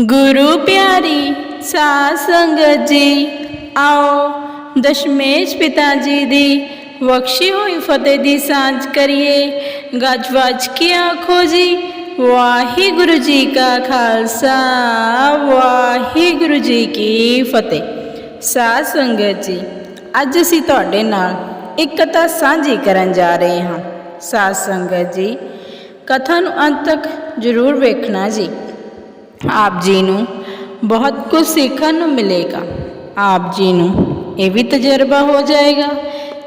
ਗੁਰੂ ਪਿਆਰੀ, ਸਾਧ ਸੰਗਤ ਜੀ, ਆਓ ਦਸ਼ਮੇਸ਼ ਪਿਤਾ ਜੀ ਦੀ ਬਖਸ਼ੀ ਹੋਈ ਫਤਿਹ ਦੀ ਸਾਂਝ ਕਰੀਏ। ਗੱਜ ਵੱਜ ਕੇ ਆਖੋ ਜੀ, ਵਾਹਿਗੁਰੂ ਜੀ ਕਾ ਖਾਲਸਾ, ਵਾਹਿਗੁਰੂ ਜੀ ਕੀ ਫਤਿਹ। ਸਾਧ ਸੰਗਤ ਜੀ, ਅੱਜ ਅਸੀਂ ਤੁਹਾਡੇ ਨਾਲ ਇੱਕ ਕਥਾ ਸਾਂਝੀ ਕਰਨ ਜਾ ਰਹੇ ਹਾਂ। ਸਾਧ ਸੰਗਤ ਜੀ, ਕਥਾ ਨੂੰ ਅੰਤ ਤੱਕ ਜ਼ਰੂਰ ਵੇਖਣਾ ਜੀ। ਆਪ ਜੀ ਨੂੰ ਬਹੁਤ ਕੁਝ ਸਿੱਖਣ ਨੂੰ ਮਿਲੇਗਾ। ਆਪ ਜੀ ਨੂੰ ਇਹ ਵੀ ਤਜਰਬਾ ਹੋ ਜਾਏਗਾ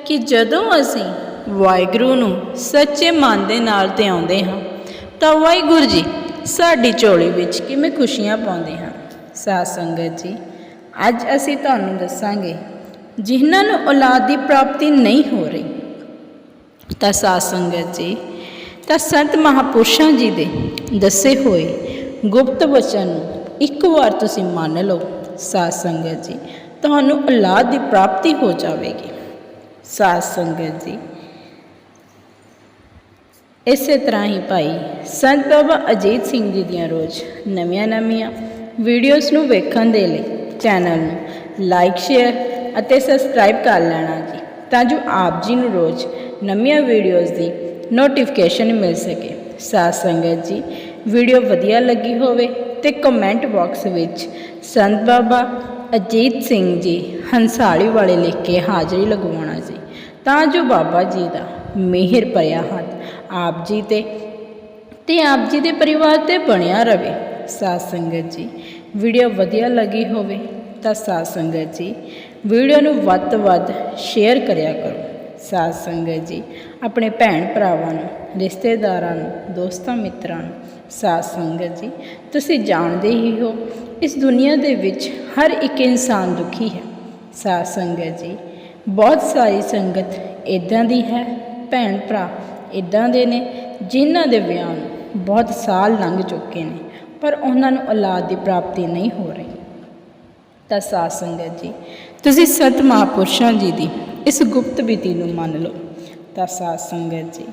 ਕਿ ਜਦੋਂ ਅਸੀਂ ਵਾਹਿਗੁਰੂ ਨੂੰ ਸੱਚੇ ਮਨ ਦੇ ਨਾਲ ਤੇ ਆਉਂਦੇ ਹਾਂ, ਤਾਂ ਵਾਹਿਗੁਰੂ ਜੀ ਸਾਡੀ ਝੋਲੀ ਵਿੱਚ ਕਿਵੇਂ ਖੁਸ਼ੀਆਂ ਪਾਉਂਦੇ ਹਨ। ਸਾਧ ਸੰਗਤ ਜੀ, ਅੱਜ ਅਸੀਂ ਤੁਹਾਨੂੰ ਦੱਸਾਂਗੇ, ਜਿਨ੍ਹਾਂ ਨੂੰ ਔਲਾਦ ਦੀ ਪ੍ਰਾਪਤੀ ਨਹੀਂ ਹੋ ਰਹੀ। ਤਾਂ ਸਾਧ ਸੰਗਤ ਜੀ, ਤਾਂ ਸੰਤ ਮਹਾਪੁਰਸ਼ਾਂ ਜੀ ਦੇ ਦੱਸੇ ਹੋਏ ਗੁਪਤ ਵਚਨ ਨੂੰ ਇੱਕ ਵਾਰ ਤੁਸੀਂ ਮੰਨ ਲਓ, ਸਾਧ ਸੰਗਤ ਜੀ, ਤੁਹਾਨੂੰ ਔਲਾਦ ਦੀ ਪ੍ਰਾਪਤੀ ਹੋ ਜਾਵੇਗੀ। ਸਾਧ ਸੰਗਤ ਜੀ, ਇਸੇ ਤਰ੍ਹਾਂ ਹੀ ਭਾਈ ਸੰਤ ਬਾਬਾ ਅਜੀਤ ਸਿੰਘ ਜੀ ਦੀਆਂ ਰੋਜ਼ ਨਵੀਆਂ ਨਵੀਆਂ ਵੀਡੀਓਜ਼ ਨੂੰ ਵੇਖਣ ਦੇ ਲਈ ਚੈਨਲ ਨੂੰ ਲਾਈਕ ਸ਼ੇਅਰ ਅਤੇ ਸਬਸਕ੍ਰਾਈਬ ਕਰ ਲੈਣਾ ਜੀ, ਤਾਂ ਜੋ ਆਪ ਜੀ ਨੂੰ ਰੋਜ਼ ਨਵੀਆਂ ਵੀਡੀਓਜ਼ ਦੀ ਨੋਟੀਫਿਕੇਸ਼ਨ ਮਿਲ ਸਕੇ। ਸਾਧ ਸੰਗਤ ਜੀ ਵੀਡੀਓ ਵਧੀਆ ਲੱਗੀ ਹੋਵੇ ਤੇ ਕਮੈਂਟ ਬਾਕਸ ਵਿੱਚ ਸੰਤ ਬਾਬਾ ਅਜੀਤ ਸਿੰਘ ਜੀ ਹੰਸਾਲੀ ਵਾਲੇ ਲਿਖ ਕੇ ਹਾਜ਼ਰੀ ਲਗਵਾਉਣਾ ਜੀ। ਤਾਂ ਜੋ ਬਾਬਾ ਜੀ ਦਾ ਮਿਹਰ ਭਰਿਆ ਹੱਥ ਆਪ ਜੀ ਤੇ ਤੇ ਆਪ ਜੀ ਦੇ ਪਰਿਵਾਰ ਤੇ ਬਣਿਆ ਰਵੇ। ਸਾਧ ਸੰਗਤ ਜੀ, ਵੀਡੀਓ ਵਧੀਆ ਲੱਗੀ ਹੋਵੇ ਤਾਂ ਸਾਧ ਸੰਗਤ ਜੀ, ਵੀਡੀਓ ਨੂੰ ਵੱਧ ਤੋਂ ਵੱਧ ਸ਼ੇਅਰ ਕਰਿਆ ਕਰੋ। ਸਾਧ ਸੰਗਤ ਜੀ, ਆਪਣੇ ਭੈਣ ਭਰਾਵਾਂ ਨੂੰ, ਰਿਸ਼ਤੇਦਾਰਾਂ ਨੂੰ, ਦੋਸਤਾਂ ਮਿੱਤਰਾਂ ਨੂੰ ਸਾਧ ਸੰਗਤ ਜੀ, ਤੁਸੀਂ ਜਾਣਦੇ ਹੀ ਹੋ, ਇਸ ਦੁਨੀਆ ਦੇ ਵਿੱਚ ਹਰ ਇੱਕ ਇਨਸਾਨ ਦੁਖੀ ਹੈ। ਸਾਧ ਸੰਗਤ ਜੀ, ਬਹੁਤ ਸਾਰੀ ਸੰਗਤ ਇਦਾਂ ਦੀ ਹੈ, ਭੈਣ ਭਰਾ ਇਦਾਂ ਦੇ ਨੇ, ਜਿਨ੍ਹਾਂ ਦੇ ਵਿਆਹ ਨੂੰ ਬਹੁਤ ਸਾਲ ਲੰਘ ਚੁੱਕੇ ਨੇ, ਪਰ ਉਹਨਾਂ ਨੂੰ ਔਲਾਦ ਦੀ ਪ੍ਰਾਪਤੀ ਨਹੀਂ ਹੋ ਰਹੀ। ਤਾਂ ਸਾਧ ਸੰਗਤ ਜੀ, ਤੁਸੀਂ ਸਤ ਮਹਾਪੁਰਸ਼ਾਂ ਜੀ ਦੀ ਇਸ ਗੁਪਤ ਬੀਤੀ ਨੂੰ ਮੰਨ ਲਓ। ਤਾਂ ਸਾਧ ਸੰਗਤ ਜੀ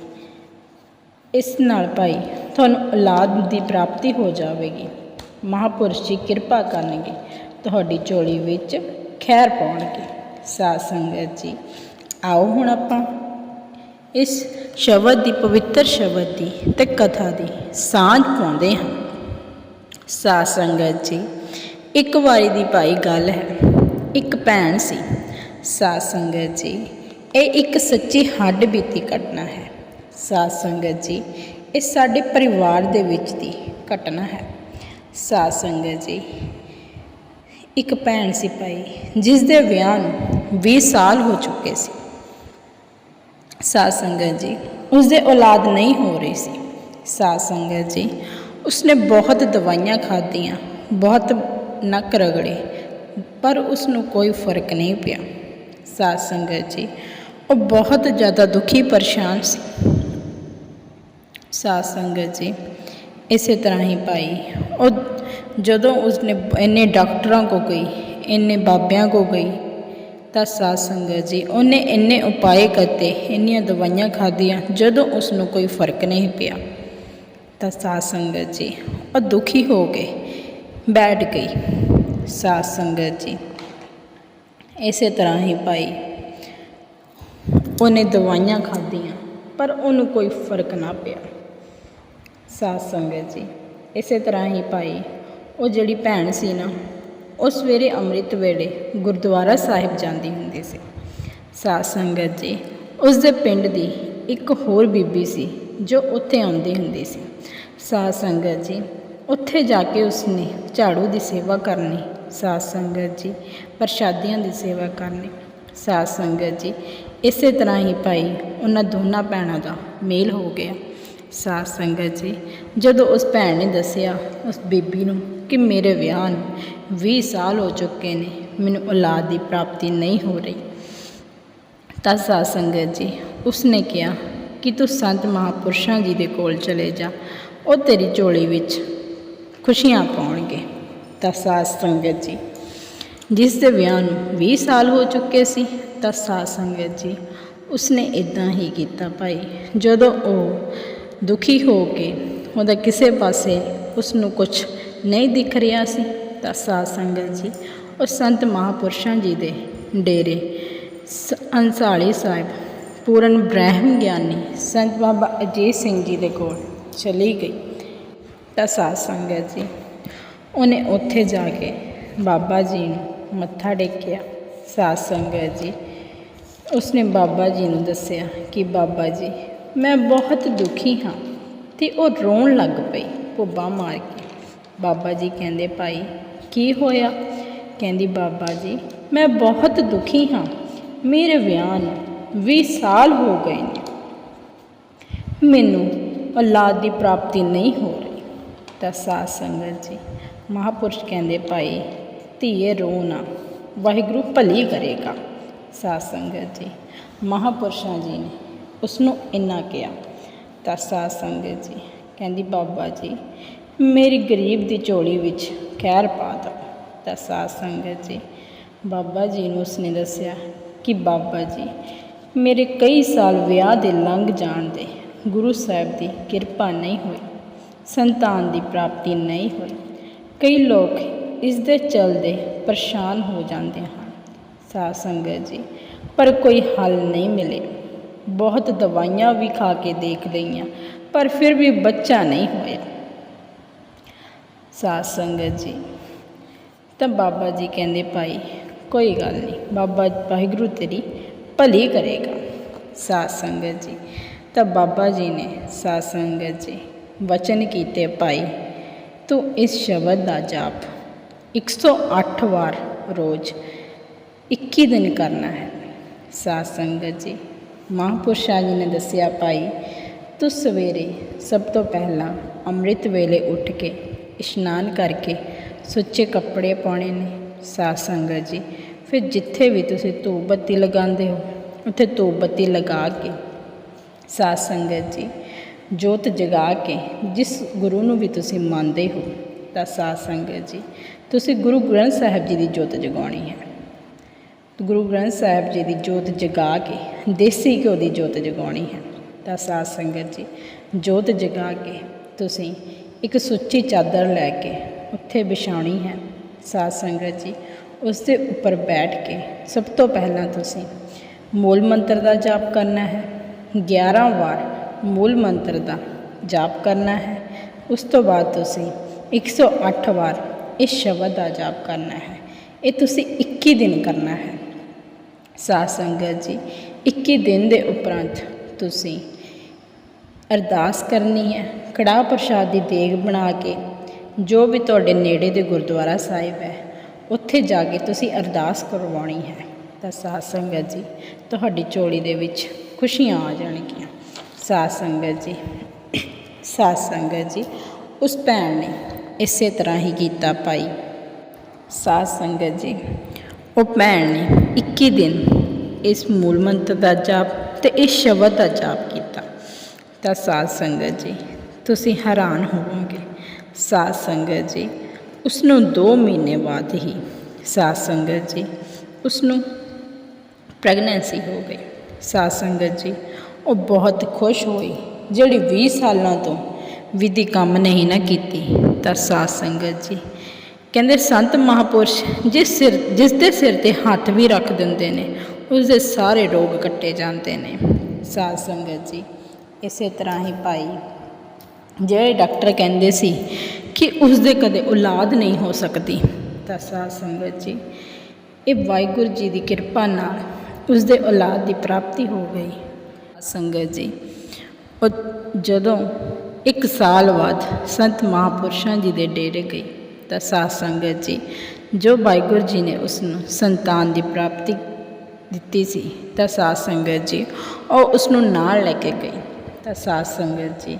ਇਸ ਨਾਲ ਭਾਈ, ਤੁਹਾਨੂੰ ਔਲਾਦ ਦੀ ਪ੍ਰਾਪਤੀ ਹੋ ਜਾਵੇਗੀ। ਮਹਾਪੁਰਸ਼ ਜੀ ਕਿਰਪਾ ਕਰਨਗੇ, ਤੁਹਾਡੀ ਝੋਲੀ ਵਿੱਚ ਖੈਰ ਪਾਉਣਗੇ। ਸਾਧ ਸੰਗਤ ਜੀ, ਆਓ ਹੁਣ ਆਪਾਂ ਇਸ ਸ਼ਬਦ ਦੀ, ਪਵਿੱਤਰ ਸ਼ਬਦ ਦੀ ਤੇ ਕਥਾ ਦੀ ਸਾਂਝ ਪਾਉਂਦੇ ਹਾਂ। ਸਾਧ ਸੰਗਤ ਜੀ, ਇੱਕ ਵਾਰੀ ਦੀ ਭਾਈ ਗੱਲ ਹੈ, ਇੱਕ ਭੈਣ ਸੀ। ਸਾਧ ਸੰਗਤ ਜੀ, ਇਹ ਇੱਕ ਸੱਚੀ ਹੱਡ ਬੀਤੀ ਘਟਨਾ ਹੈ। ਸਾਧ ਸੰਗਤ ਜੀ, ਇਹ ਸਾਡੇ ਪਰਿਵਾਰ ਦੇ ਵਿੱਚ ਦੀ ਘਟਨਾ ਹੈ। ਸਾਧ ਸੰਗਤ ਜੀ, ਇੱਕ ਭੈਣ ਸੀ ਭਾਈ ਜਿਸ ਦੇ ਵਿਆਹ ਨੂੰ 20 ਸਾਲ ਹੋ ਚੁੱਕੇ ਸੀ। ਸਾਧ ਸੰਗਤ ਜੀ ਉਸ ਦੇ ਔਲਾਦ ਨਹੀਂ ਹੋ ਰਹੀ ਸੀ। ਸਾਧ ਸੰਗਤ ਜੀ, ਉਸਨੇ ਬਹੁਤ ਦਵਾਈਆਂ ਖਾਧੀਆਂ, ਬਹੁਤ ਨੱਕ ਰਗੜੇ, ਪਰ ਉਸ ਨੂੰ ਕੋਈ ਫ਼ਰਕ ਨਹੀਂ ਪਿਆ। ਸਾਧ ਸੰਗਤ ਜੀ, ਉਹ ਬਹੁਤ ਜ਼ਿਆਦਾ ਦੁਖੀ ਪਰੇਸ਼ਾਨ ਸੀ। ਸਾਧ ਸੰਗਤ ਜੀ, ਇਸੇ ਤਰ੍ਹਾਂ ਹੀ ਭਾਈ, ਉਹ ਜਦੋਂ ਉਸਨੇ ਇੰਨੇ ਡਾਕਟਰਾਂ ਕੋ ਗਈ, ਇੰਨੇ ਬਾਬਿਆਂ ਕੋ ਗਈ, ਤਾਂ ਸਾਧ ਸੰਗਤ ਜੀ, ਉਹਨੇ ਇੰਨੇ ਉਪਾਏ ਕਰਤੇ ਇੰਨੀਆਂ ਦਵਾਈਆਂ ਖਾਧੀਆਂ, ਜਦੋਂ ਉਸ ਨੂੰ ਕੋਈ ਫ਼ਰਕ ਨਹੀਂ ਪਿਆ, ਤਾਂ ਸਾਧ ਸੰਗਤ ਜੀ, ਉਹ ਦੁਖੀ ਹੋ ਕੇ ਬੈਠ ਗਈ, ਸਾਧ ਸੰਗਤ ਜੀ। ਇਸੇ ਤਰ੍ਹਾਂ ਹੀ ਭਾਈ, ਉਹਨੇ ਦਵਾਈਆਂ ਖਾਧੀਆਂ, ਪਰ ਉਹਨੂੰ ਕੋਈ ਫ਼ਰਕ ਨਾ ਪਿਆ। ਸਾਧ ਸੰਗਤ ਜੀ। ਇਸੇ ਤਰ੍ਹਾਂ ਹੀ ਭਾਈ, ਉਹ ਜਿਹੜੀ ਭੈਣ ਸੀ ਨਾ, ਉਹ ਸਵੇਰੇ ਅੰਮ੍ਰਿਤ ਵੇਲੇ ਗੁਰਦੁਆਰਾ ਸਾਹਿਬ ਜਾਂਦੀ ਹੁੰਦੀ ਸੀ। ਸਾਧ ਸੰਗਤ ਜੀ ਉਸ ਦੇ ਪਿੰਡ ਦੀ ਇੱਕ ਹੋਰ ਬੀਬੀ ਸੀ, ਜੋ ਉੱਥੇ ਆਉਂਦੀ ਹੁੰਦੀ ਸੀ। ਸਾਧ ਸੰਗਤ ਜੀ, ਉੱਥੇ ਜਾ ਕੇ ਉਸਨੇ ਝਾੜੂ ਦੀ ਸੇਵਾ ਕਰਨੀ, ਸਾਧ ਸੰਗਤ ਜੀ, ਪ੍ਰਸ਼ਾਦੀਆਂ ਦੀ ਸੇਵਾ ਕਰਨੀ। ਸਾਧ ਸੰਗਤ ਜੀ, ਇਸੇ ਤਰ੍ਹਾਂ ਹੀ ਭਾਈ, ਉਹਨਾਂ ਦੋਨਾਂ ਭੈਣਾਂ ਦਾ ਮੇਲ ਹੋ ਗਿਆ। ਸਾਧ ਸੰਗਤ ਜੀ, ਜਦੋਂ ਉਸ ਭੈਣ ਨੇ ਦੱਸਿਆ ਉਸ ਬੀਬੀ ਨੂੰ ਕਿ ਮੇਰੇ ਵਿਆਹ ਨੂੰ 20 ਸਾਲ ਹੋ ਚੁੱਕੇ ਨੇ, ਮੈਨੂੰ ਔਲਾਦ ਦੀ ਪ੍ਰਾਪਤੀ ਨਹੀਂ ਹੋ ਰਹੀ। ਤਾਂ ਸਾਧ ਸੰਗਤ ਜੀ, ਉਸਨੇ ਕਿਹਾ ਕਿ ਤੂੰ ਸੰਤ ਮਹਾਪੁਰਸ਼ਾਂ ਜੀ ਦੇ ਕੋਲ ਚਲੇ ਜਾ, ਉਹ ਤੇਰੀ ਝੋਲੀ ਵਿੱਚ ਖੁਸ਼ੀਆਂ ਪਾਉਣਗੇ। ਤਾਂ ਸਾਧ ਸੰਗਤ ਜੀ, ਜਿਸ ਦੇ ਵਿਆਹ ਨੂੰ 20 ਸਾਲ ਹੋ ਚੁੱਕੇ ਸੀ, ਤਾਂ ਸਾਧ ਸੰਗਤ ਜੀ, ਉਸਨੇ ਇਦਾਂ ਹੀ ਕੀਤਾ ਭਾਈ, ਜਦੋਂ ਉਹ ਦੁਖੀ ਹੋ ਕੇ ਉਹਦਾ ਕਿਸੇ ਪਾਸੇ ਉਸ ਨੂੰ ਕੁਝ ਨਹੀਂ ਦਿਖ ਰਿਹਾ ਸੀ, ਤਾਂ ਸਾਧ ਸੰਗਤ ਜੀ, ਉਹ ਸੰਤ ਮਹਾਪੁਰਸ਼ਾਂ ਜੀ ਦੇ ਡੇਰੇ ਸ- ਅੰਸਾਲੀ ਸਾਹਿਬ ਪੂਰਨ ਬ੍ਰਹਮ ਗਿਆਨੀ ਸੰਤ ਬਾਬਾ ਅਜੀਤ ਸਿੰਘ ਜੀ ਦੇ ਕੋਲ ਚਲੀ ਗਈ। ਤਾਂ ਸਾਧ ਸੰਗਤ ਜੀ, ਉਹਨੇ ਉੱਥੇ ਜਾ ਕੇ ਬਾਬਾ ਜੀ ਨੂੰ ਮੱਥਾ ਟੇਕਿਆ। ਸਾਧ ਸੰਗਤ ਜੀ, ਉਸਨੇ ਬਾਬਾ ਜੀ ਨੂੰ ਦੱਸਿਆ ਕਿ ਬਾਬਾ ਜੀ ਮੈਂ ਬਹੁਤ ਦੁਖੀ ਹਾਂ ਅਤੇ ਉਹ ਰੋਣ ਲੱਗ ਪਈ ਭੁੱਬਾ ਮਾਰ ਕੇ। ਬਾਬਾ ਜੀ ਕਹਿੰਦੇ, ਭਾਈ, ਕੀ ਹੋਇਆ? ਕਹਿੰਦੀ, ਬਾਬਾ ਜੀ, ਮੈਂ ਬਹੁਤ ਦੁਖੀ ਹਾਂ। ਮੇਰੇ ਵਿਆਹ ਨੂੰ 20 ਸਾਲ ਹੋ ਗਏ ਨੇ। ਮੈਨੂੰ ਔਲਾਦ ਦੀ ਪ੍ਰਾਪਤੀ ਨਹੀਂ ਹੋ ਰਹੀ। ਤਾਂ ਸਾਧ ਸੰਗਤ ਜੀ, ਮਹਾਪੁਰਸ਼ ਕਹਿੰਦੇ, ਭਾਈ, ਧੀਏ, ਰੋ ਨਾ। ਵਾਹਿਗੁਰੂ ਭਲੀ ਕਰੇਗਾ। ਸਾਧ ਸੰਗਤ ਜੀ, ਮਹਾਪੁਰਸ਼ਾਂ ਜੀ ਨੇ ਉਸ ਨੂੰ ਇੰਨਾ ਕਿਹਾ, ਤਾਂ ਸਾਧ ਸੰਗਤ ਜੀ, ਕਹਿੰਦੀ ਬਾਬਾ ਜੀ, ਮੇਰੀ ਗਰੀਬ ਦੀ ਝੋਲੀ ਵਿੱਚ ਖੈਰ ਪਾ ਦਿਓ ਤਾਂ ਸਾਧ ਸੰਗਤ ਜੀ, ਬਾਬਾ ਜੀ ਨੂੰ ਉਸਨੇ ਦੱਸਿਆ ਕਿ ਬਾਬਾ ਜੀ, ਮੇਰੇ ਕਈ ਸਾਲ ਵਿਆਹ ਦੇ ਲੰਘ ਜਾਣ ਦੇ ਗੁਰੂ ਸਾਹਿਬ ਦੀ ਕਿਰਪਾ ਨਹੀਂ ਹੋਈ, ਸੰਤਾਨ ਦੀ ਪ੍ਰਾਪਤੀ ਨਹੀਂ ਹੋਈ। ਕਈ ਲੋਕ ਇਸ ਦੇ ਚਲਦੇ ਪਰੇਸ਼ਾਨ ਹੋ ਜਾਂਦੇ ਹਨ। ਸਾਧ ਸੰਗਤ ਜੀ, ਪਰ ਕੋਈ ਹੱਲ ਨਹੀਂ ਮਿਲੇ। ਬਹੁਤ ਦਵਾਈਆਂ ਵੀ ਖਾ ਕੇ ਦੇਖ ਲਈਆਂ, ਪਰ ਫਿਰ ਵੀ ਬੱਚਾ ਨਹੀਂ ਹੋਇਆ। ਸਾਧ ਸੰਗਤ ਜੀ, ਤਾਂ ਬਾਬਾ ਜੀ ਕਹਿੰਦੇ, ਭਾਈ, ਕੋਈ ਗੱਲ ਨਹੀਂ, ਬਾਬਾ ਵਾਹਿਗੁਰੂ ਤੇਰੀ ਭਲੀ ਕਰੇਗਾ। ਸਾਧ ਸੰਗਤ ਜੀ, ਤਾਂ ਬਾਬਾ ਜੀ ਨੇ ਸਾਧ ਸੰਗਤ ਜੀ ਵਚਨ ਕੀਤੇ, ਭਾਈ, ਤੂੰ ਇਸ ਸ਼ਬਦ ਦਾ ਜਾਪ 108 ਵਾਰ ਰੋਜ਼ 21 ਦਿਨ ਕਰਨਾ ਹੈ। ਸਾਧ ਸੰਗਤ ਜੀ ਮਹਾਂਪੁਰਸ਼ਾਂ ਜੀ ਨੇ ਦੱਸਿਆ, ਭਾਈ ਤੂੰ ਸਵੇਰੇ ਸਭ ਤੋਂ ਪਹਿਲਾਂ ਅੰਮ੍ਰਿਤ ਵੇਲੇ ਉੱਠ ਕੇ ਇਸ਼ਨਾਨ ਕਰਕੇ ਸੁੱਚੇ ਕੱਪੜੇ ਪਾਉਣੇ ਨੇ, ਸਾਧ ਸੰਗਤ ਜੀ। ਫਿਰ ਜਿੱਥੇ ਵੀ ਤੁਸੀਂ ਧੂਪ ਬੱਤੀ ਲਗਾਉਂਦੇ ਹੋ, ਉੱਥੇ ਧੂਪ ਬੱਤੀ ਲਗਾ ਕੇ, ਸਾਧ ਸੰਗਤ ਜੀ, ਜੋਤ ਜਗਾ ਕੇ, ਜਿਸ ਗੁਰੂ ਨੂੰ ਵੀ ਤੁਸੀਂ ਮੰਨਦੇ ਹੋ, ਤਾਂ ਸਾਧ ਸੰਗਤ ਜੀ, ਤੁਸੀਂ ਗੁਰੂ ਗ੍ਰੰਥ ਸਾਹਿਬ ਜੀ ਦੀ ਜੋਤ ਜਗਾਉਣੀ ਹੈ। ਗੁਰੂ ਗ੍ਰੰਥ ਸਾਹਿਬ ਜੀ ਦੀ ਜੋਤ ਜਗਾ ਕੇ, ਦੇਸੀ ਘਿਓ ਦੀ ਜੋਤ ਜਗਾਉਣੀ ਹੈ। ਤਾਂ ਸਾਧ ਸੰਗਤ ਜੀ, ਜੋਤ ਜਗਾ ਕੇ ਤੁਸੀਂ ਇੱਕ ਸੁੱਚੀ ਚਾਦਰ ਲੈ ਕੇ ਉੱਥੇ ਵਿਛਾਉਣੀ ਹੈ। ਸਾਧ ਸੰਗਤ ਜੀ, ਉਸ ਦੇ ਉੱਪਰ ਬੈਠ ਕੇ ਸਭ ਤੋਂ ਪਹਿਲਾਂ ਤੁਸੀਂ ਮੂਲ ਮੰਤਰ ਦਾ ਜਾਪ ਕਰਨਾ ਹੈ। 11 ਵਾਰ ਮੂਲ ਮੰਤਰ ਦਾ ਜਾਪ ਕਰਨਾ ਹੈ। ਉਸ ਤੋਂ ਬਾਅਦ ਤੁਸੀਂ 108 ਵਾਰ ਇਸ ਸ਼ਬਦ ਦਾ ਜਾਪ ਕਰਨਾ ਹੈ। ਇਹ ਤੁਸੀਂ 21 ਦਿਨ ਕਰਨਾ ਹੈ। ਸਾਧ ਸੰਗਤ ਜੀ 21 ਦਿਨ ਦੇ ਉਪਰੰਤ ਤੁਸੀਂ ਅਰਦਾਸ ਕਰਨੀ ਹੈ, ਕੜਾਹ ਪ੍ਰਸ਼ਾਦ ਦੀ ਦੇਗ ਬਣਾ ਕੇ, ਜੋ ਵੀ ਤੁਹਾਡੇ ਨੇੜੇ ਦੇ ਗੁਰਦੁਆਰਾ ਸਾਹਿਬ ਹੈ, ਉੱਥੇ ਜਾ ਕੇ ਤੁਸੀਂ ਅਰਦਾਸ ਕਰਵਾਉਣੀ ਹੈ। ਤਾਂ ਸਾਧ ਸੰਗਤ ਜੀ, ਤੁਹਾਡੀ ਝੋਲੀ ਦੇ ਵਿੱਚ ਖੁਸ਼ੀਆਂ ਆ ਜਾਣਗੀਆਂ। ਸਾਧ ਸੰਗਤ ਜੀ, ਸਾਧ ਸੰਗਤ ਜੀ, ਉਸ ਭੈਣ ਨੇ ਇਸੇ ਤਰ੍ਹਾਂ ਹੀ ਕੀਤਾ ਪਾਈ ਸਾਧ ਸੰਗਤ ਜੀ, ਉਹ ਭੈਣ ਨੇ 21 ਦਿਨ ਇਸ ਮੂਲ ਮੰਤਰ ਦਾ ਜਾਪ ਤੇ ਇਸ ਸ਼ਬਦ ਦਾ ਜਾਪ ਕੀਤਾ। ਤਾਂ ਸਾਧ ਸੰਗਤ ਜੀ, ਤੁਸੀਂ ਹੈਰਾਨ ਹੋਵੋਗੇ। ਸਾਧ ਸੰਗਤ ਜੀ ਉਸ ਨੂੰ 2 ਮਹੀਨੇ ਬਾਅਦ ਹੀ ਸਾਧ ਸੰਗਤ ਜੀ ਉਸ ਨੂੰ ਪ੍ਰੈਗਨੈਂਸੀ ਹੋ ਗਈ। ਸਾਧ ਸੰਗਤ ਜੀ, ਉਹ ਬਹੁਤ ਖੁਸ਼ ਹੋਈ, ਜਿਹੜੀ 20 ਸਾਲਾਂ ਤੋਂ ਵਿਧੀ ਕੰਮ ਨਹੀਂ ਨਾ ਕੀਤੀ। ਤਾਂ ਸਾਧ ਸੰਗਤ ਜੀ ਕਹਿੰਦੇ ਸੰਤ ਮਹਾਪੁਰਸ਼ ਜਿਸ ਸਿਰ, ਜਿਸ ਦੇ ਸਿਰ ਤੇ ਹੱਥ ਵੀ ਰੱਖ ਦਿੰਦੇ ਨੇ ਉਸ ਦੇ ਸਾਰੇ ਰੋਗ ਕੱਟੇ ਜਾਂਦੇ ਨੇ। ਸਾਧ ਸੰਗਤ ਜੀ, ਇਸੇ ਤਰ੍ਹਾਂ ਹੀ ਭਾਈ, ਜਿਹੜੇ ਡਾਕਟਰ ਕਹਿੰਦੇ ਸੀ ਕਿ ਉਸ ਦੇ ਕਦੇ ਔਲਾਦ ਨਹੀਂ ਹੋ ਸਕਦੀ, ਤਾਂ ਸਾਧ ਸੰਗਤ ਜੀ, ਇਹ ਵਾਹਿਗੁਰੂ ਜੀ ਦੀ ਕਿਰਪਾ ਨਾਲ ਉਸ ਦੇ ਔਲਾਦ ਦੀ ਪ੍ਰਾਪਤੀ ਹੋ ਗਈ। ਸੰਗਤ ਜੀ, ਉਹ ਜਦੋਂ ਇੱਕ ਸਾਲ ਬਾਅਦ ਸੰਤ ਮਹਾਪੁਰਸ਼ਾਂ ਜੀ ਦੇ ਡੇਰੇ ਗਈ ਤਾਂ ਸਾਧ ਸੰਗਤ ਜੀ, ਜੋ ਵਾਹਿਗੁਰੂ ਜੀ ਨੇ ਉਸ ਨੂੰ ਸੰਤਾਨ ਦੀ ਪ੍ਰਾਪਤੀ ਦਿੱਤੀ ਸੀ, ਤਾਂ ਸਾਧ ਸੰਗਤ ਜੀ, ਉਹ ਉਸ ਨੂੰ ਨਾਲ ਲੈ ਕੇ ਗਈ। ਤਾਂ ਸਾਧ ਸੰਗਤ ਜੀ,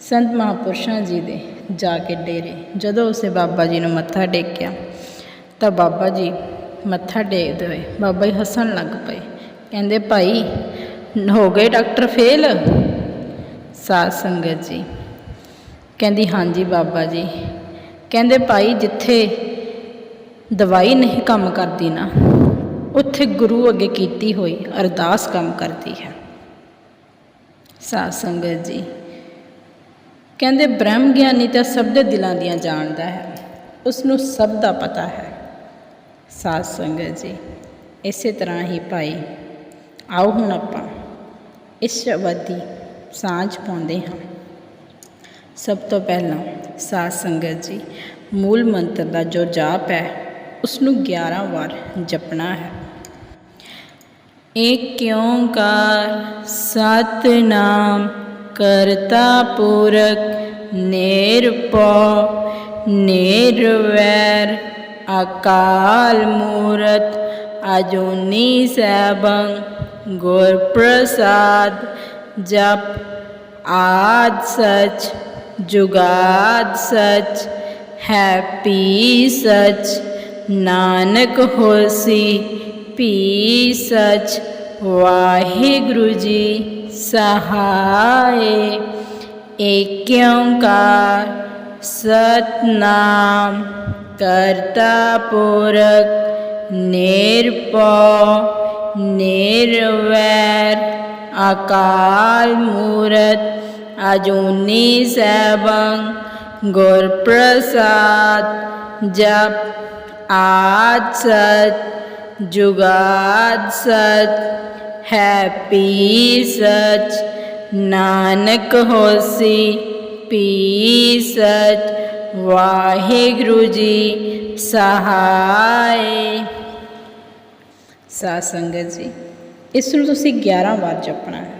ਸੰਤ ਮਹਾਪੁਰਸ਼ਾਂ ਜੀ ਦੇ ਜਾ ਕੇ ਡੇਰੇ, ਜਦੋਂ ਉਸੇ ਬਾਬਾ ਜੀ ਨੂੰ ਮੱਥਾ ਟੇਕਿਆ, ਤਾਂ ਬਾਬਾ ਜੀ ਮੱਥਾ ਟੇਕਦੇ ਹੋਏ ਬਾਬਾ ਜੀ ਹੱਸਣ ਲੱਗ ਪਏ। ਕਹਿੰਦੇ, ਭਾਈ, ਹੋ ਗਏ ਡਾਕਟਰ ਫੇਲ? ਸਾਧ ਸੰਗਤ ਜੀ ਕਹਿੰਦੀ, ਹਾਂਜੀ ਬਾਬਾ ਜੀ ਕਹਿੰਦੇ, ਭਾਈ, ਜਿੱਥੇ ਦਵਾਈ ਨਹੀਂ ਕੰਮ ਕਰਦੀ ਨਾ, ਉੱਥੇ ਗੁਰੂ ਅੱਗੇ ਕੀਤੀ ਹੋਈ ਅਰਦਾਸ ਕੰਮ ਕਰਦੀ ਹੈ। ਸਾਧ ਸੰਗਤ ਜੀ, ਕਹਿੰਦੇ, ਬ੍ਰਹਮ ਗਿਆਨੀ ਤਾਂ ਸਭ ਦੇ ਦਿਲਾਂ ਦੀਆਂ ਜਾਣਦਾ ਹੈ ਉਸ ਨੂੰ ਸਭ ਦਾ ਪਤਾ ਹੈ। ਸਾਧ ਸੰਗਤ ਜੀ, ਇਸੇ ਤਰ੍ਹਾਂ ਹੀ ਭਾਈ, ਆਓ ਹੁਣ ਆਪਾਂ ਇਸ ਸ਼ਬਦ ਦੀ ਸਾਂਝ ਪਾਉਂਦੇ ਹਾਂ। ਸਭ ਤੋਂ ਪਹਿਲਾਂ ਸਾਧ ਸੰਗਤ ਜੀ, ਮੂਲ ਮੰਤਰ ਦਾ ਜੋ ਜਾਪ ਹੈ ਉਸ ਨੂੰ 11 ਵਾਰ ਜਪਣਾ ਹੈ। ਏਕ ਓੰਕਾਰ ਸਤਨਾਮ ਕਰਤਾ ਪੁਰਖ ਨਿਰਭਉ ਨਿਰਵੈਰ ਅਕਾਲ ਮੂਰਤ, ਅਜੂਨੀ ਸੈਭੰ ਗੁਰ ਪ੍ਰਸਾਦ ਜਪ ਆਦ ਸਚ ਜੁਗਾਦ ਸਚ, ਹੈਪੀ ਸਚ, ਨਾਨਕ ਹੋਸੀ ਪੀ ਸਚ, ਵਾਹਿਗੁਰੂ ਜੀ ਸਹਾਏ। ਏਕ ਓੰਕਾਰ ਸਤਨਾਮ, ਕਰਤਾ ਪੁਰਖ, ਨਿਰਭਉ, ਨਿਰਵੈਰ, ਅਕਾਲ ਮੂਰਤ ਅਜੂਨੀ ਸੈਭੰ ਗੁਰ ਪ੍ਰਸਾਦ, ਜਪ ਆਦ ਸਚ ਜੁਗਾਦ ਸਚ ਹੈਪੀ ਸਚ ਨਾਨਕ ਹੋਸੀ, ਪੀ ਸਚ ਵਾਹਿਗੁਰੂ ਜੀ ਸਹਾਏ। ਸਾਧ ਸੰਗਤ ਜੀ, ਇਸ ਨੂੰ ਤੁਸੀਂ 11 ਵਾਰ ਜਪਣਾ ਹੈ।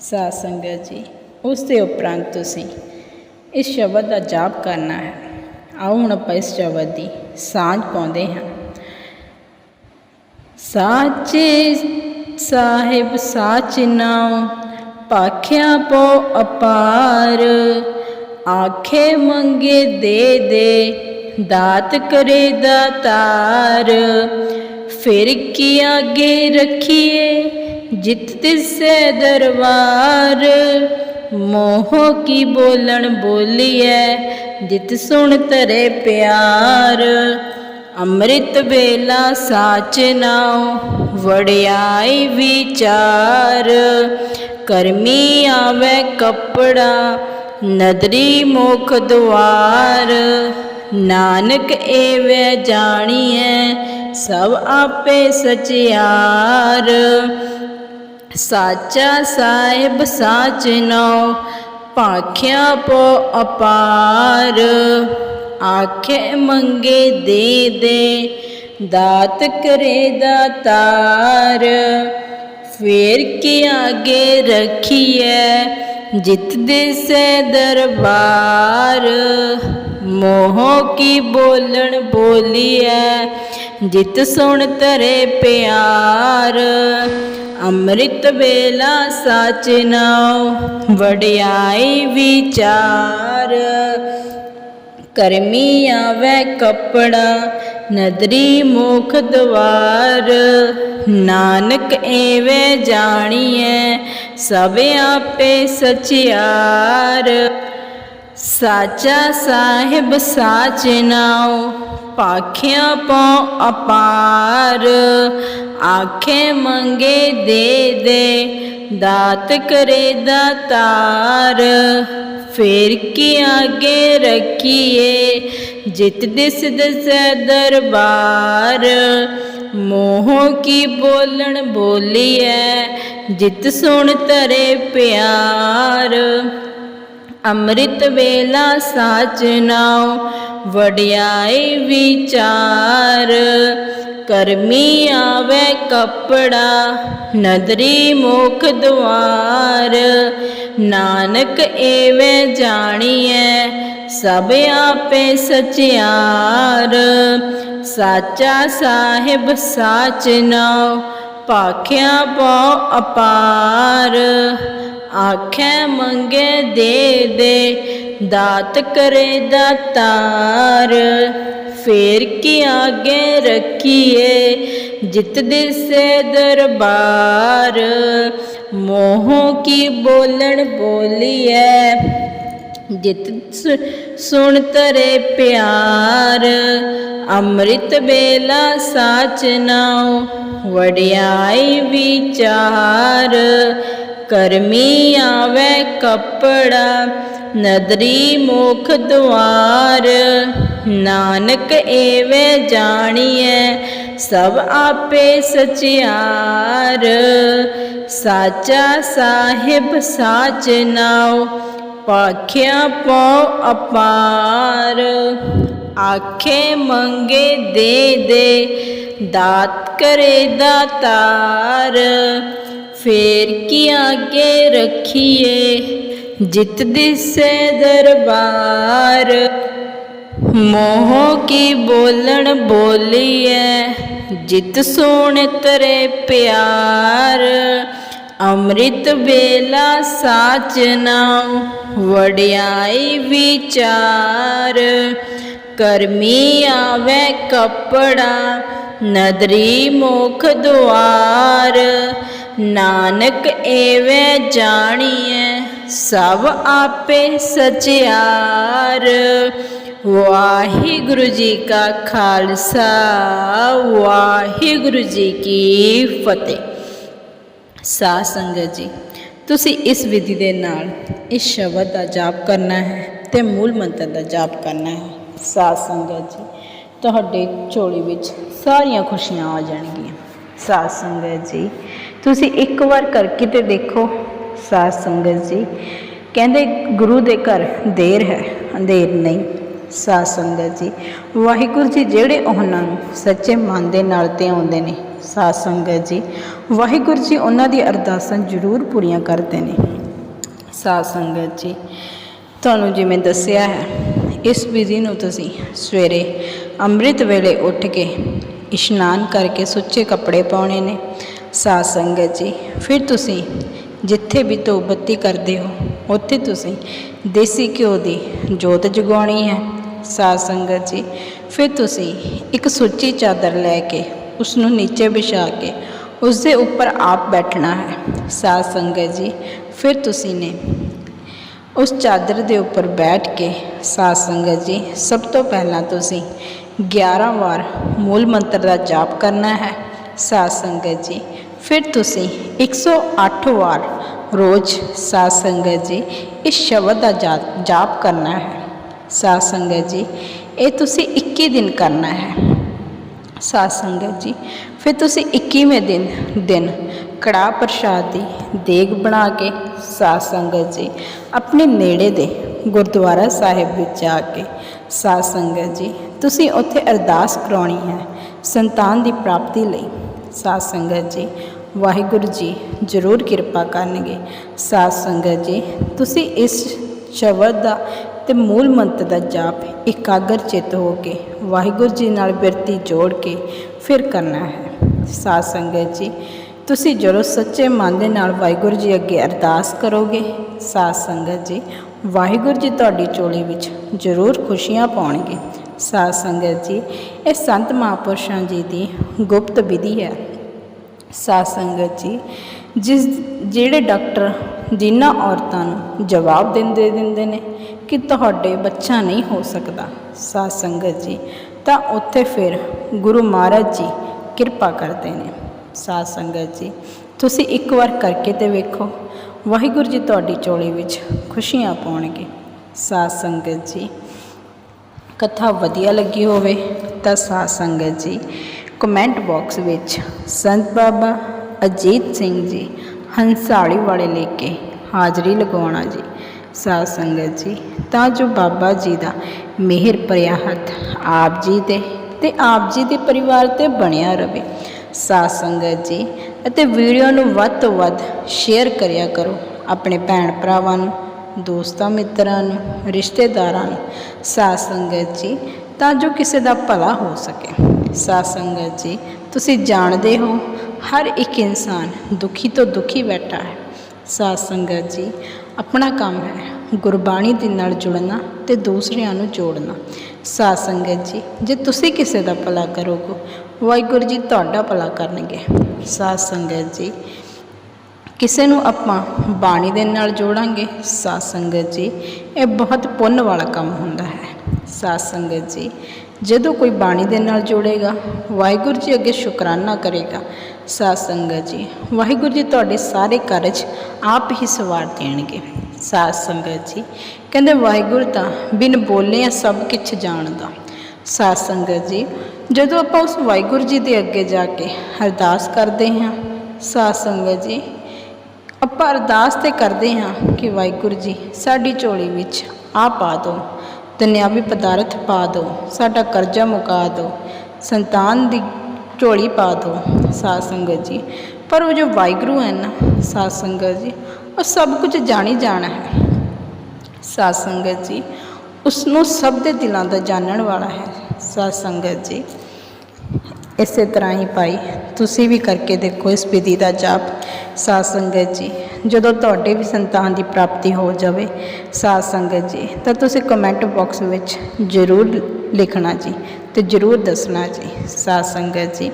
ਸਾਧ ਸੰਗਤ ਜੀ ਉਸ ਦੇ ਉਪਰੰਤ ਤੁਸੀਂ ਇਸ ਸ਼ਬਦ ਦਾ ਜਾਪ ਕਰਨਾ ਹੈ। ਆਓ ਹੁਣ ਆਪਾਂ ਇਸ ਸ਼ਬਦ ਦੀ ਸਾਂਝ ਪਾਉਂਦੇ ਹਾਂ। ਸਾਚੇ ਸਾਹਿਬ ਸਾਚ ਨਾਮ ਪਾਖਿਆ ਪੋ ਅਪਾਰ। ਆਖੇ ਮੰਗੇ ਦੇ ਦੇ, ਦਾਤ ਕਰੇ ਦਾਤਾਰ ਫਿਰ ਕੀ ਆਗੇ ਰੱਖੀਏ? ਜਿਤ ਤਿਸੈ ਦਰਬਾਰ। ਮੋਹ ਕੀ ਬੋਲਣ ਬੋਲੀਐ, ਜਿਤ ਸੁਣ ਤਰੇ ਪਿਆਰ। ਅੰਮ੍ਰਿਤ ਵੇਲਾ ਸਾਚ ਨਾਉ, ਵੜਿਆਈ ਵਿਚਾਰ। ਕਰਮੀ ਆਵੇ ਕੱਪੜਾ, ਨਦਰੀ ਮੁਖ ਦੁਆਰ। ਨਾਨਕ ਏਵੇਂ ਜਾਣੀਐ, ਸਭ ਆਪੇ ਸਚਿਆਰ। ਸਾਚਾ ਸਾਹਿਬ ਸਾਚ ਨੋ ਭਾਖਿਆ ਪੋ ਅਪਾਰ। ਆਖੇ ਮੰਗੇ ਦੇ ਦੇ, ਦਾਤ ਕਰੇ ਦਾਤਾਰ ਫੇਰ ਕੀ ਆਗੇ ਰਖੀਐ, ਜਿਤ ਦਿਸੈ ਦਰਬਾਰ। ਮੋਹ ਕੀ ਬੋਲਣ ਬੋਲੀਐ, ਜਿਤ ਸੁਣ ਤਰੇ ਪਿਆਰ। ਅੰਮ੍ਰਿਤ ਵੇਲਾ ਸਾਚ ਨਾਉ, ਵਡਿਆਈ ਵਿਚਾਰ। ਕਰਮੀ ਆਵੇ ਕੱਪੜਾ, ਨਦਰੀ ਮੁਖ ਦਵਾਰ। ਨਾਨਕ ਏਵੇਂ ਜਾਣੀਐ, ਸਭ ਆਪੇ ਸਚਿਆਰ। ਸਾਚਾ ਸਾਹਿਬ ਸਾਚ ਨਾਉ ਪਾਖਿਆ ਪਉ ਅਪਾਰ। ਆਖੇ ਮੰਗੇ ਦੇ ਦੇ, ਦਾਤ ਕਰੇ ਦਾਤਾਰ ਫੇਰ ਕੀ ਆਗੇ ਰੱਖੀਏ, ਜਿਤ ਦਿਸ ਦਸੈ ਦਰਬਾਰ। ਮੋਹ ਕੀ ਬੋਲਣ ਬੋਲੀਐ, ਜਿਤ ਸੁਣ ਤਰੇ ਪਿਆਰ। ਅੰਮ੍ਰਿਤ ਵੇਲਾ ਸਾਚ ਨਾਉ ਵਡਿਆਈ ਵਿਚਾਰ। ਕਰਮੀ ਆਵੇ ਕਪੜਾ, ਨਦਰੀ ਮੁਖ ਦੁਆਰ ਨਾਨਕ ਏਵੇਂ ਜਾਣੀਐ, ਸਭ ਆਪੇ ਸਚਿਆਰ। ਸਾਚਾ ਸਾਹਿਬ ਸਾਚ ਨਾਉ, ਭਾਖਿਆ ਪਉ ਅਪਾਰ। ਆਖੇ ਮੰਗੇ ਦੇ ਦੇ, ਦਾਤ ਕਰੇ ਦਾਤਾਰ ਫੇਰ ਕੀ ਆਗੇ ਰੱਖੀਏ, ਜਿਤ ਦਿਸੇ ਦਰਬਾਰ। ਮੋਹ ਕੀ ਬੋਲਣ ਬੋਲੀਐ, ਜਿਤ ਸੁ- ਸੁਣ ਤਰੇ ਪਿਆਰ। ਅੰਮ੍ਰਿਤ ਵੇਲਾ ਸਾਚ ਨਾਉ, ਵਡਿਆਈ ਵਿਚਾਰ। ਕਰਮੀ ਆਵੇ ਕੱਪੜਾ, ਨਦਰੀ ਮੁਖ ਦੁਆਰ। ਨਾਨਕ ਏਵੇਂ ਜਾਣੀਐ, ਸਭ ਆਪੇ ਸਚਿਆਰ। ਸਾਚਾ ਸਾਹਿਬ ਸਾਚ ਨਾਉ, ਪਾਖਿਆ ਪਉ ਅਪਾਰ। ਆਖੇ ਮੰਗੇ ਦੇ ਦੇ, ਦਾਤ ਕਰੇ ਦਾਤਾਰ। ਫੇਰ ਕੀ ਆਗੇ ਰੱਖੀਏ? ਜਿਤ ਦਿਸੇ ਦਰਬਾਰ। ਮੋਹ ਕੀ ਬੋਲਣ ਬੋਲੀਐ? ਜਿਤ ਸੋਣ ਤਰੇ ਪਿਆਰ। ਅੰਮ੍ਰਿਤ ਵੇਲਾ ਸਾਚ ਨਾਉ ਵਡਿਆਈ ਵਿਚਾਰ। ਕਰਮੀ ਆਵੇ ਕਪੜਾ, ਨਦਰੀ ਮੁਖ ਦੁਆਰ। ਨਾਨਕ ਏਵੇਂ ਜਾਣੀਐ, ਸਭ ਆਪੇ ਸਚਿਆਰ। ਵਾਹਿਗੁਰੂ ਜੀ ਕਾ ਖਾਲਸਾ, ਵਾਹਿਗੁਰੂ ਜੀ ਕੀ ਫਤਿਹ। ਸਾਧ ਸੰਗਤ ਜੀ, ਤੁਸੀਂ ਇਸ ਵਿਧੀ ਦੇ ਨਾਲ ਇਸ ਸ਼ਬਦ ਦਾ ਜਾਪ ਕਰਨਾ ਹੈ ਤੇ ਮੂਲ ਮੰਤਰ ਦਾ ਜਾਪ ਕਰਨਾ ਹੈ। ਸਾਧ ਸੰਗਤ ਜੀ, ਤੁਹਾਡੇ ਝੋਲੀ ਵਿੱਚ ਸਾਰੀਆਂ ਖੁਸ਼ੀਆਂ ਆ ਜਾਣਗੀਆਂ। ਸਾਧ ਸੰਗਤ ਜੀ ਤੁਸੀਂ ਇੱਕ ਵਾਰ ਕਰਕੇ ਤੇ ਦੇਖੋ, ਸਾਧ ਸੰਗਤ ਜੀ, ਕਹਿੰਦੇ ਗੁਰੂ ਦੇ ਘਰ ਦੇਰ ਹੈ, ਅੰਧੇਰ ਨਹੀਂ। ਸਾਧ ਸੰਗਤ ਜੀ, ਵਾਹਿਗੁਰੂ ਜੀ ਜਿਹੜੇ ਉਹਨਾਂ ਨੂੰ ਸੱਚੇ ਮਨ ਦੇ ਨਾਲ ਤੇ ਆਉਂਦੇ ਨੇ, ਸਾਧ ਸੰਗਤ ਜੀ, ਵਾਹਿਗੁਰੂ ਜੀ ਉਹਨਾਂ ਦੀ ਅਰਦਾਸਾਂ ਜ਼ਰੂਰ ਪੂਰੀਆਂ ਕਰਦੇ ਨੇ। ਸਾਧ ਸੰਗਤ ਜੀ, ਤੁਹਾਨੂੰ ਜਿਵੇਂ ਦੱਸਿਆ ਹੈ, ਇਸ ਵਿਧੀ ਨੂੰ ਤੁਸੀਂ ਸਵੇਰੇ ਅੰਮ੍ਰਿਤ ਵੇਲੇ ਉੱਠ ਕੇ ਇਸ਼ਨਾਨ ਕਰਕੇ ਸੁੱਚੇ ਕੱਪੜੇ ਪਾਉਣੇ ਨੇ। ਸਾਧ ਸੰਗਤ ਜੀ, ਫਿਰ ਤੁਸੀਂ ਜਿੱਥੇ ਵੀ ਧੂਪ ਬੱਤੀ ਕਰਦੇ ਹੋ, ਉੱਥੇ ਤੁਸੀਂ ਦੇਸੀ ਘਿਓ ਦੀ ਜੋਤ ਜਗਾਉਣੀ ਹੈ, ਸਾਧ ਸੰਗਤ ਜੀ। ਫਿਰ ਤੁਸੀਂ ਇੱਕ ਸੁੱਚੀ ਚਾਦਰ ਲੈ ਕੇ ਉਸ ਨੂੰ ਨੀਚੇ ਵਿਛਾ ਕੇ ਉਸ ਦੇ ਉੱਪਰ ਆਪ ਬੈਠਣਾ ਹੈ, ਸਾਧ ਸੰਗਤ ਜੀ। ਫਿਰ ਤੁਸੀਂ ਨੇ ਉਸ ਚਾਦਰ ਦੇ ਉੱਪਰ ਬੈਠ ਕੇ, ਸਾਧ ਸੰਗਤ ਜੀ, ਸਭ ਤੋਂ ਪਹਿਲਾਂ ਤੁਸੀਂ 11 ਵਾਰ ਮੂਲ ਮੰਤਰ ਦਾ ਜਾਪ ਕਰਨਾ ਹੈ, ਸਾਧ ਸੰਗਤ ਜੀ। ਫਿਰ ਤੁਸੀਂ 108 ਵਾਰ ਰੋਜ਼ ਸਾਧ ਸੰਗਤ ਜੀ ਇਸ ਸ਼ਬਦ ਦਾ ਜਾ- ਜਾਪ ਕਰਨਾ ਹੈ। ਸਾਧ ਸੰਗਤ ਜੀ, ਇਹ ਤੁਸੀਂ 21 ਦਿਨ ਕਰਨਾ ਹੈ। ਸਾਧ ਸੰਗਤ ਜੀ, ਫਿਰ ਤੁਸੀਂ 21ਵੇਂ ਦਿਨ ਦਿਨ ਕੜਾਹ ਪ੍ਰਸ਼ਾਦ ਦੀ ਦੇਗ ਬਣਾ ਕੇ ਸਾਧ ਸੰਗਤ ਜੀ ਆਪਣੇ ਨੇੜੇ ਦੇ ਗੁਰਦੁਆਰਾ ਸਾਹਿਬ ਵਿੱਚ ਜਾ ਕੇ ਸਾਧ ਸੰਗਤ ਜੀ, ਤੁਸੀਂ ਉੱਥੇ ਅਰਦਾਸ ਕਰਾਉਣੀ ਹੈ। ਸੰਤਾਨ ਦੀ ਪ੍ਰਾਪਤੀ ਲਈ ਸਾਧ ਸੰਗਤ ਜੀ ਵਾਹਿਗੁਰੂ ਜੀ, ਜ਼ਰੂਰ ਕਿਰਪਾ ਕਰਨਗੇ। ਸਾਧ ਸੰਗਤ ਜੀ, ਤੁਸੀਂ ਇਸ ਸ਼ਬਦ ਦਾ ਤੇ ਮੂਲ ਮੰਤਰ ਦਾ ਜਾਪ ਇਕਾਗਰ ਚਿੱਤ ਹੋ ਕੇ, ਵਾਹਿਗੁਰੂ ਜੀ ਨਾਲ ਬਿਰਤੀ ਜੋੜ ਕੇ ਫਿਰ ਕਰਨਾ ਹੈ। ਸਾਧ ਸੰਗਤ ਜੀ, ਤੁਸੀਂ ਜਦੋਂ ਸੱਚੇ ਮਨ ਦੇ ਨਾਲ ਵਾਹਿਗੁਰੂ ਜੀ ਅੱਗੇ ਅਰਦਾਸ ਕਰੋਗੇ, ਸਾਧ ਸੰਗਤ ਜੀ, ਵਾਹਿਗੁਰੂ ਜੀ ਤੁਹਾਡੀ ਚੋਲੀ ਵਿੱਚ ਜ਼ਰੂਰ ਖੁਸ਼ੀਆਂ ਪਾਉਣਗੇ। ਸਾਧ ਸੰਗਤ ਜੀ, ਇਹ ਸੰਤ ਮਹਾਂਪੁਰਸ਼ਾਂ ਜੀ ਦੀ ਗੁਪਤ ਵਿਧੀ ਹੈ। ਸਾਧ ਸੰਗਤ ਜੀ, ਜਿਸ ਜਿਹੜੇ ਡਾਕਟਰ ਜਿਨ੍ਹਾਂ ਔਰਤਾਂ ਨੂੰ ਜਵਾਬ ਦਿੰਦੇ ਦਿੰਦੇ ਨੇ ਕਿ ਤੁਹਾਡੇ ਬੱਚਾ ਨਹੀਂ ਹੋ ਸਕਦਾ ਸਾਧ ਸੰਗਤ ਜੀ, ਤਾਂ ਉੱਥੇ ਫਿਰ ਗੁਰੂ ਮਹਾਰਾਜ ਜੀ ਕਿਰਪਾ ਕਰਦੇ ਨੇ। ਸਾਧ ਸੰਗਤ ਜੀ, ਤੁਸੀਂ ਇੱਕ ਵਾਰ ਕਰਕੇ ਤੇ ਵੇਖੋ, ਵਾਹਿਗੁਰੂ ਜੀ ਤੁਹਾਡੀ ਚੋਲੀ ਵਿੱਚ ਖੁਸ਼ੀਆਂ ਪਾਉਣਗੇ। ਸਾਧ ਸੰਗਤ ਜੀ, ਕਥਾ ਵਧੀਆ ਲੱਗੀ ਹੋਵੇ ਤਾਂ ਸਾਧ ਸੰਗਤ ਜੀ ਕਮੈਂਟ ਬਾਕਸ ਵਿੱਚ, ਸੰਤ ਬਾਬਾ ਅਜੀਤ ਸਿੰਘ ਜੀ, ਹੰਸਾਲੀ ਵਾਲੇ ਲੈ ਕੇ ਹਾਜ਼ਰੀ ਲਗਾਉਣਾ ਜੀ। ਸਾਧ ਸੰਗਤ ਜੀ, ਤਾਂ ਜੋ ਬਾਬਾ ਜੀ ਦਾ ਮਿਹਰ ਭਰਿਆ ਹੱਥ ਆਪ ਜੀ ਤੇ ਤੇ ਆਪ ਜੀ ਦੇ ਪਰਿਵਾਰ ਤੇ ਬਣਿਆ ਰਵੇ। ਸਾਧ ਸੰਗਤ ਜੀ, ਅਤੇ ਵੀਡੀਓ ਨੂੰ ਵੱਧ ਤੋਂ ਵੱਧ ਸ਼ੇਅਰ ਕਰਿਆ ਕਰੋ ਆਪਣੇ ਭੈਣ ਭਰਾਵਾਂ ਨੂੰ, ਦੋਸਤਾਂ ਮਿੱਤਰਾਂ ਨੂੰ, ਰਿਸ਼ਤੇਦਾਰਾਂ ਨੂੰ। ਸਾਧ ਸੰਗਤ ਜੀ, ਤਾਂ ਜੋ ਕਿਸੇ ਦਾ ਭਲਾ ਹੋ ਸਕੇ। ਸਾਧ ਸੰਗਤ ਜੀ, ਤੁਸੀਂ ਜਾਣਦੇ ਹੋ, ਹਰ ਇੱਕ ਇਨਸਾਨ ਦੁਖੀ ਤੋਂ ਦੁਖੀ ਬੈਠਾ ਹੈ। ਸਾਧ ਸੰਗਤ ਜੀ, ਆਪਣਾ ਕੰਮ ਹੈ ਗੁਰਬਾਣੀ ਦੇ ਨਾਲ ਜੁੜਨਾ ਤੇ ਦੂਸਰਿਆਂ ਨੂੰ ਜੋੜਨਾ। ਸਾਧ ਸੰਗਤ ਜੀ, ਜੇ ਤੁਸੀਂ ਕਿਸੇ ਦਾ ਭਲਾ ਕਰੋਗੇ, ਵਾਹਿਗੁਰੂ ਜੀ ਤੁਹਾਡਾ ਭਲਾ ਕਰਨਗੇ। ਸਾਧ ਸੰਗਤ ਜੀ, ਕਿਸੇ ਨੂੰ ਆਪਾਂ ਬਾਣੀ ਦੇ ਨਾਲ ਜੋੜਾਂਗੇ ਸਾਧ ਸੰਗਤ ਜੀ, ਇਹ ਬਹੁਤ ਪੁੰਨ ਵਾਲਾ ਕੰਮ ਹੁੰਦਾ ਹੈ। ਸਾਧ ਸੰਗਤ ਜੀ ਜਦੋਂ ਕੋਈ ਬਾਣੀ ਦੇ ਨਾਲ ਜੁੜੇਗਾ, ਵਾਹਿਗੁਰੂ ਜੀ ਅੱਗੇ ਸ਼ੁਕਰਾਨਾ ਕਰੇਗਾ। ਸਾਧ ਸੰਗਤ ਜੀ, ਵਾਹਿਗੁਰੂ ਜੀ ਤੁਹਾਡੇ ਸਾਰੇ ਕਾਰਜ ਆਪ ਹੀ ਸਵਾਰ ਦੇਣਗੇ। ਸਾਧ ਸੰਗਤ ਜੀ, ਕਹਿੰਦੇ ਵਾਹਿਗੁਰੂ ਤਾਂ ਬਿਨ ਬੋਲੇ ਆ ਸਭ ਕੁਝ ਜਾਣਦਾ। ਸਾਧ ਸੰਗਤ ਜੀ, ਜਦੋਂ ਆਪਾਂ ਉਸ ਵਾਹਿਗੁਰੂ ਜੀ ਦੇ ਅੱਗੇ ਜਾ ਕੇ ਅਰਦਾਸ ਕਰਦੇ ਹਾਂ, ਸਾਧ ਸੰਗਤ ਜੀ, ਆਪਾਂ ਅਰਦਾਸ ਤੇ ਕਰਦੇ ਹਾਂ ਕਿ ਵਾਹਿਗੁਰੂ ਜੀ ਸਾਡੀ ਝੋਲੀ ਵਿੱਚ ਆ ਪਾ ਦਿਓ ਦੁਨਿਆਵੀ ਪਦਾਰਥ ਪਾ ਦਿਓ ਸਾਡਾ ਕਰਜ਼ਾ ਮੁਕਾ ਦਿਓ ਸੰਤਾਨ ਦੀ ਝੋਲੀ ਪਾ ਦਿਓ ਸਾਧ ਸੰਗਤ ਜੀ। ਪਰ ਉਹ ਜੋ ਵਾਹਿਗੁਰੂ ਹੈ ਨਾ, ਸਾਧ ਸੰਗਤ ਜੀ, ਉਹ ਸਭ ਕੁਝ ਜਾਣੀ ਜਾਣਾ ਹੈ। ਸਾਧ ਸੰਗਤ ਜੀ ਉਸ ਨੂੰ ਸਭ ਦੇ ਦਿਲਾਂ ਦਾ ਜਾਣਨ ਵਾਲਾ ਹੈ। ਸਾਧ ਸੰਗਤ ਜੀ ਇਸੇ ਤਰ੍ਹਾਂ ਹੀ ਭਾਈ, ਤੁਸੀਂ ਵੀ ਕਰਕੇ ਦੇਖੋ ਇਸ ਵਿਧੀ ਦਾ ਜਾਪ। ਸਾਧ ਸੰਗਤ ਜੀ, ਜਦੋਂ ਤੁਹਾਡੇ ਵੀ ਸੰਤਾਨ ਦੀ ਪ੍ਰਾਪਤੀ ਹੋ ਜਾਵੇ, ਸਾਧ ਸੰਗਤ ਜੀ, ਤਾਂ ਤੁਸੀਂ ਕਮੈਂਟ ਬਾਕਸ ਵਿੱਚ ਜ਼ਰੂਰ ਲਿਖਣਾ ਜੀ ਤੇ ਜ਼ਰੂਰ ਦੱਸਣਾ ਜੀ, ਸਾਧ ਸੰਗਤ ਜੀ।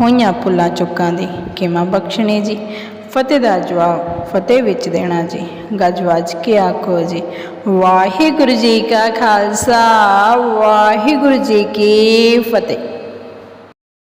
ਹੋਈਆਂ ਭੁੱਲਾਂ ਚੁੱਕਾਂ ਦੀ ਕਿਮਾ ਬਖਸ਼ਣੇ ਜੀ। ਫਤਿਹ ਦਾ ਜਵਾਬ ਫਤਿਹ ਵਿੱਚ ਦੇਣਾ ਜੀ। ਗੱਜ ਵੱਜ ਕੇ ਆਖੋ ਜੀ, ਵਾਹਿਗੁਰੂ ਜੀ ਕਾ ਖਾਲਸਾ, ਵਾਹਿਗੁਰੂ ਜੀ ਕੀ ਫਤਿਹ।